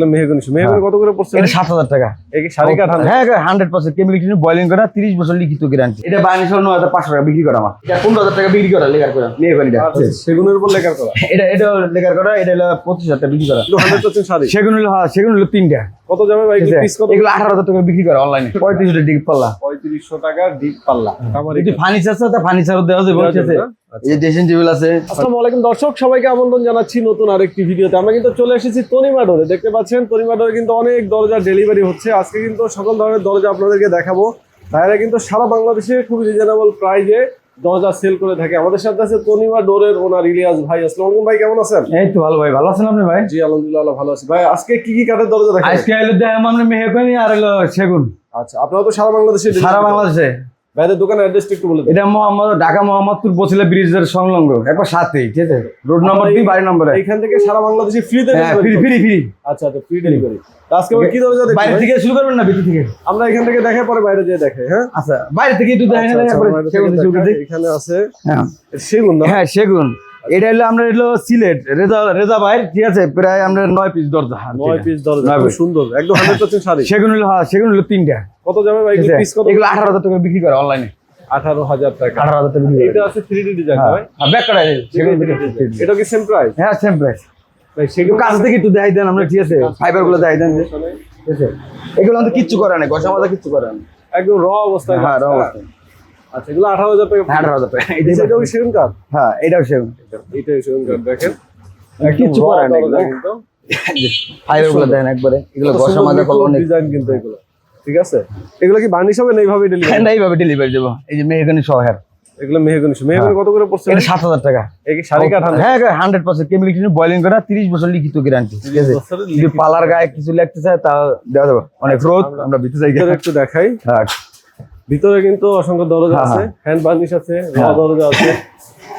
Mahogany কত করে পড়ছে? এটা সাত হাজার টাকা। এই কি শাড়ি কাঠানো হ্যাঁ hundred percent chemical clean boiling করা তিরিশ বছর লিখিত গ্যারান্টি এটা বাইনিশ ন হাজার পাঁচশো টাকা বিক্রি করা আমার। এটা পনেরো হাজার টাকা বিক্রি করা লেখার করা। মেহগনিটা আচ্ছা, সেগুনের উপর লেখার করা। এটা এটা লেখার করা এটা হলো পঁচিশ হাজার টাকা বিক্রি করা। কিন্তু হান্ড্রেড পার্সেন্ট শাড়ি? সেগুন হলো হ্যাঁ সেগুন হলো তিনটা। কত যাবে ভাই? পিস কত? এগুলো আঠারো হাজার টাকা বিক্রি করা অনলাইনে পঁয়ত্রিশ হাজার পাল্লা। পঁয়ত্রিশশো টাকা ডিপ পাল্লা। আমার যদি ফার্নিচার আছে তা ফার্নিচারও দেওয়া যাবে ঠিক আছে? আচ্ছা। এই ড্রেসিং টেবিল আছে। আসসালামু আলাইকুম দর্শক সবাইকে আমন্ত্রণ জানাচ্ছি নতুন আরেকটি ভিডিওতে। আমরা কিন্তু চলে এসেছি তনিমাডোরে। দেখতে পাচ্ছেন তনিমাডোরে কিন্তু অনেক দরজা ডেলিভারি হচ্ছে। আজকে কিন্তু সকল ধরনের দরজা আপনাদেরকে দেখাবো। তারা কিন্তু সারা বাংলাদেশে খুব রিজনেবল প্রাইজে দরজা সেল করে থাকে। আমাদের সাথে আছে তনিমা ডোরের ওনার ইলিয়াস ভাই। আসসালামু আলাইকুম ভাই কেমন আছেন? এই তো ভালো ভাই ভালো আছেন আপনি ভাই? জি আলহামদুলিল্লাহ ভালো আছি। ভাই আজকে কি কি কাঠের দরজা দেখাবেন? আজকে এলো দেখাম আমরা মেহগনি আর এলো সেগুন। আচ্ছা আপনারা তো সারা বাংলাদেশে সারা বাংলাদেশে। ভাইদের দোকানের অ্যাড্রেসটা একটু বলে এটা মোহাম্মদ ঢাকা মোহাম্মদপুর বসিলা ব্রিজের সংলগ্ন একবার সাথেই ঠিক আছে? রোড নম্বর দুই বাড়ি নম্বরে এইখান থেকে সারা বাংলাদেশে ফ্রি ফ্রি ফ্রি আচ্ছা আচ্ছা ফ্রি ডেলিভারি আজকে আমরা কি দরজা দেখব বাইরে থেকে শুরু করবেন না ভিতর থেকে? আমরা এখান থেকে দেখে পরে বাইরে যেয়ে দেখে হ্যাঁ? আচ্ছা বাইরে থেকে একটু আচ্ছা, আচ্ছা। এখানে আছে হ্যাঁ। সেগুন হ্যাঁ সেগুন। এটা হলো আমরা হলো সিলেট রেজা রেজা ভাই ঠিক আছে? প্রায় আমরা নয় পিস দরজা নয় পিস দরজা। সুন্দর একদম হান্ড্রেড পার্সেন্ট শাড়ি। সেগুন হলো হ্যাঁ সেগুন হলো তিনটা। কত যাবে ভাই? পিস কত? এগুলো আঠারো হাজার টাকা বিক্রি করে অনলাইনে আঠারো হাজার টাকা। আঠারো হাজার টাকা বিক্রি এটা আছে থ্রি ডি ডিজাইন হ্যাঁ। ব্যাক করা যায় এটা কি সেম প্রাইস হ্যাঁ সেম প্রাইস ভাই সেগুলো কাছ থেকে একটু দেখাই দেন আমরা ঠিক আছে? ফাইবারগুলো দেখাই দেন। ঠিক আছে? এগুলো আমাদের কিচ্ছু করে না ঘষা মাজা কিচ্ছু করে না একদম র অবস্থায় হ্যাঁ রাও হ্যাঁ? আচ্ছা এগুলো আঠারো হাজার টাকা আঠারো হাজার টাকা। এটাও কি সেগুন কাঠ? হ্যাঁ এটাও সেগুন। এটাই সেগুন কাঠ দেখেন। কিচ্ছু করে না এগুলো। ফাইবার গুলো দেন একবারে। এগুলো ঘষা মাজা করলে অনেক ডিজাইন কিন্তু এগুলো। ঠিক আছে? এগুলো কি বার্নিশ হবে না এইভাবে ডেলিভারি হ্যাঁ এইভাবে ডেলিভারি দেবো। এই যে মেহগানি শহর এগুলো মেহগনি মেহগনি কত করে পড়ছে? এটা সাত হাজার টাকা। এই কাঠ হ্যাঁ হান্ড্রেড পার্সেন্ট কেমিক্যাল বয়লিং করা তিরিশ বছর লিখিত গ্যারান্টি ঠিক আছে? যদি পালার গায়ে কিছু লাগতে চায় তা দেওয়া যাবে। অনেক রোদ আমরা ভিতরে যাই। একটু দেখাই। হ্যাঁ। ভিতরে কিন্তু অসংখ্য দরজা হ্যাঁ, আছে হ্যান্ড বার্নিশ আছে র হ্যাঁ। দরজা আছে।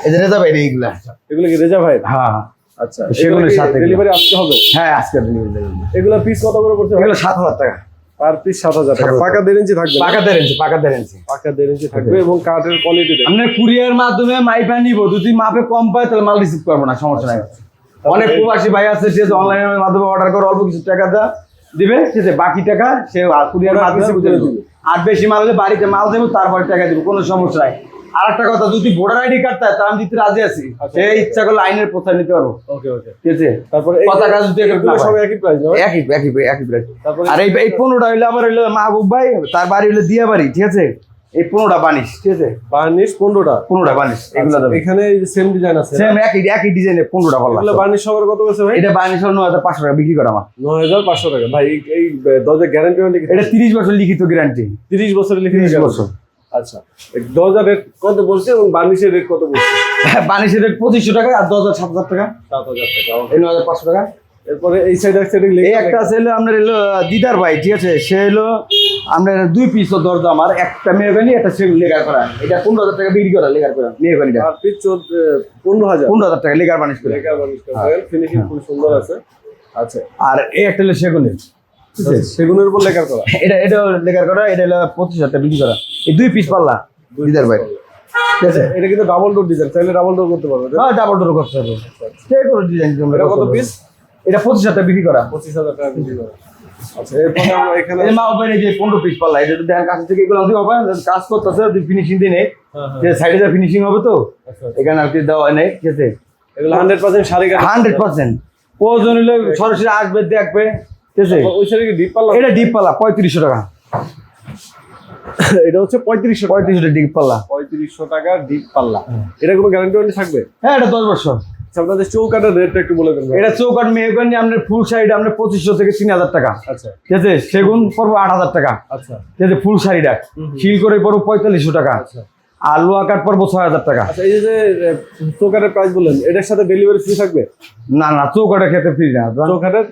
এই যে রেজা এইগুলা এগুলো। কি রেজা ভাই হ্যাঁ হ্যাঁ। আচ্ছা সেগুলোর সাথে ডেলিভারি আসতে হবে? হ্যাঁ আজকে ডেলিভারি এগুলো পিস কত করে পড়ছে এগুলো সাত হাজার টাকা। পার পিস সাত হাজার টাকা। পাকা দেড় ইঞ্চি থাকবে পাকা দেড় ইঞ্চি পাকা দেড় ইঞ্চি পাকা দেড় ইঞ্চি থাকবে এবং কাঠের কোয়ালিটি দেখবে কুরিয়ার মাধ্যমে মাইপা নিব। যদি মাপে কম পায় তাহলে মাল রিসিভ করব না সমস্যা নাই। অনেক প্রবাসী ভাই আছে সে অনলাইনের মাধ্যমে অর্ডার করে অল্প কিছু টাকা দা দিবে সে বাকি টাকা সে কুরিয়ার ওরা মাধ্যমে বুঝে দিবে। আর বেশি মাল হলে বাড়িতে মাল দেবো তারপরে টাকা দিব কোনো সমস্যা নাই। আর একটা কথা যদি ভোটার আইডি কার্ড থাকে আমি দিতে রাজি আছি। আচ্ছা। সে ইচ্ছা করলে আইনের প্রচার নিতে পারব। ওকে ওকে ঠিক আছে? তারপরে পতাকা যদি এগুলো এগুলো সব একই প্রাইস একই একই একই প্রাইস আর এই এই পনেরোটা হইল আবার হইল মাহবুব ভাই তার বাড়ি হইল দিয়া বাড়ি ঠিক আছে? এই পনেরোটা বানিস ঠিক আছে? বার্নিশ পনেরোটা? পনেরোটা বানিশ এগুলো আচ্ছা, দেবে। এখানে সেম ডিজাইন আছে সেম একই একই ডিজাইনের পনেরোটা ভালো এগুলো বার্নিশ সবার কত আছে ভাই? এটা বানিশ হলো নয় হাজার পাঁচশো টাকা বিক্রি করা আমার। নয় হাজার পাঁচশো টাকা। ভাই এই- এই দরজা গ্যারান্টি এটা তিরিশ বছর লিখিত গ্যারান্টি তিরিশ বছরের লিখে তিরিশ বছর। আচ্ছা দরজার রেট কত বলছে এবং বার্নিশের রেট কত বলছে? বানিশের রেট পঁচিশশো টাকা আর দশ হাজার সাত হাজার টাকা। সাত হাজার টাকা এই নয় হাজার পাঁচশো টাকা। এরপরে এই সাইড এক সাইডে এই একটা আছে হলো আপনার হলো দিদার ভাই ঠিক আছে? সে হলো আপনার দুই পিস দরজা আমার একটা মেয়েগানি একটা সেগুন লেগার করা। এটা পনেরো হাজার টাকা বিক্রি করা লেগার করা চোদ্দ পনেরো হাজার। পনেরো হাজার টাকা লেগার বানিশ করে। লেখা বার্নিশ ফিনিশিং খুব সুন্দর আছে। আচ্ছা আর এই একটা হলো সেগুনের। সেগুনের উপর লেখার করা? এটা এটা লেগার করা এটা হলো পঁচিশ হাজার বিক্রি করা। এই দুই পিস পাল্লা। দিদার ভাই। ঠিক আছে? এটা কিন্তু ডাবল ডোর ডিজাইন চাইলে ডাবল ডোর করতে পারবে হ্যাঁ ডাবল ডোর করতে যে কোনো ডিজাইন কত পিস এটা পঁচিশ হাজার বিক্রি করা। পঁচিশ হাজার টাকা বিক্রি করা। আচ্ছা এরপরে আমরা এখানে মা ওপেন এই যে পনেরো পিস পাল্লা এটা কাছ থেকে এগুলো কাজ করতেছে ফিনিশিং দিয়ে নেই হ্যাঁ, হ্যাঁ। যে সাইডে যা ফিনিশিং হবে তো আচ্ছা, এখানে আর কি দেওয়া নেই ঠিক আছে? এগুলো হান্ড্রেড পার্সেন্ট হান্ড্রেড পার্সেন্ট প্রয়োজন হলে সরাসরি আসবে দেখবে। এটা ডিপ পাল্লা পঁয়ত্রিশশো টাকা। এটা হচ্ছে পঁয়ত্রিশশো পঁয়ত্রিশশো ডিপ পাল্লা। পঁয়ত্রিশশো টাকা ডিপ পাল্লা। এটা কোনো গ্যারান্টি ওয়ারেন্টি থাকবে? হ্যাঁ এটা দশ বছর। আচ্ছা আপনাদের চৌকাটার রেটটা একটু বলে দেন। ভাই। এটা চৌকাট মেয়েগঞ্জে আপনার ফুল সাইড আপনার পঁচিশশো থেকে তিন হাজার টাকা। আচ্ছা। ঠিক আছে? সেগুন পড়ব আট হাজার টাকা। আচ্ছা। ঠিক আছে? ফুল শাড়িটা। শিল করে পড়ব পঁয়তাল্লিশশো টাকা। আচ্ছা। আর লোয়া কাঠ পড়ব ছয় হাজার টাকা। আচ্ছা এই যে চৌকাটের প্রাইস বললেন এটার সাথে ডেলিভারি ফ্রি থাকবে? না না চৌকাটা খেতে ফ্রি না। চৌকাটের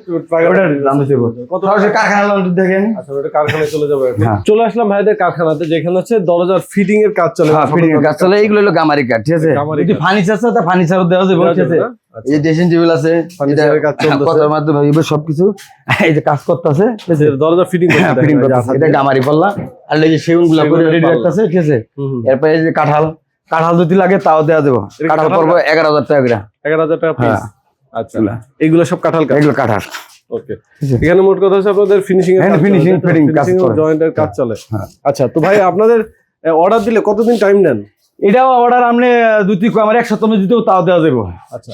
দাম বেশি কত কারখানা দেখেন। আচ্ছা ওটা কারখানায় চলে যাবে। হ্যাঁ। চলে আসলাম ভাইদের কারখানাতে যেখানে হচ্ছে দরজার ফিটিং এর কাজ চলে। হ্যাঁ ফিটিং এর কাজ চলে। এইগুলো হলো গামারি কাঠ ঠিক আছে? যদি ফার্নিচার আছে তা ফার্নিচারও দেওয়া যাবে ঠিক আছে। এই যে ড্রেসিং টেবিল আছে এর কাজ চলতেছে। কথার মাধ্যমে। হইবে সবকিছু এই যে কাজ করতেছে দরজা ফিটিং হ্যাঁ ফিটিং করতেছে। এটা গামারি পাল্লা। আর এই যে করে রেডি। রাখতেছে ঠিক আছে। এরপরে এই যে কাঁঠাল। কাঁঠাল যদি লাগে তাও দেওয়া দেবো। কাঁঠাল পড়ব এগারো হাজার টাকা করে। এগারো হাজার টাকা পিস হ্যাঁ। আচ্ছা। এগুলো সব কাঁঠাল এগুলো কাঁঠাল। ওকে। এখানে মোট কথা হচ্ছে আপনাদের ফিনিশিং এর হ্যাঁ, কাজ কাজ ফিনিশিং চলে। জয়েন্টের কাজ চলে। হ্যাঁ। আচ্ছা তো ভাই আপনাদের অর্ডার দিলে কতদিন টাইম নেন? এটাও অর্ডার আপনি দুই তিন আমার এক সপ্তাহ দিতেও তাও দেওয়া যাব আচ্ছা।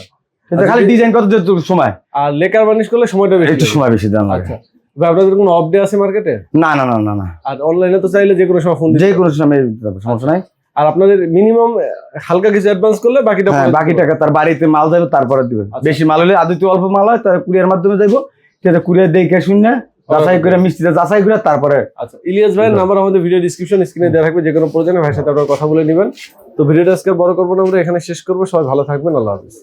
কিন্তু খালি ডিজাইন কত যেত সময়? আর লেকার বার্নিশ করলে সময়টা বেশি একটু সময় বেশি দেন লাগে। আচ্ছা আপনাদের কোনো অফ ডে আছে মার্কেটে না না না না না। আর অনলাইনে তো চাইলে যে কোনো সময় ফোন যে কোনো সময় সমস্যা নাই। আর আপনাদের মিনিমাম হালকা কিছু অ্যাডভান্স করলে বাকিটা হ্যাঁ বাকি টাকা তার বাড়িতে মাল যাবে তারপরে দিবে আচ্ছা। বেশি মাল হলে আদিত্য অল্প মাল হয় তার কুরিয়ার মাধ্যমে যাইবো। সেটা কুরিয়ার দেখে শুনে যাচাই করে মিষ্টিতে যাচাই করে তারপরে আচ্ছা ইলিয়াস ভাইয়ের নাম্বার আমাদের ভিডিও ডিসক্রিপশন স্ক্রিনে দেওয়া থাকবে যে কোনো প্রয়োজনে ভাইয়ের সাথে আপনারা কথা বলে নেবেন। তো ভিডিওটা আজকে বড় করব না আমরা এখানে শেষ করব। সবাই ভালো থাকবেন আল্লাহ হাফিজ।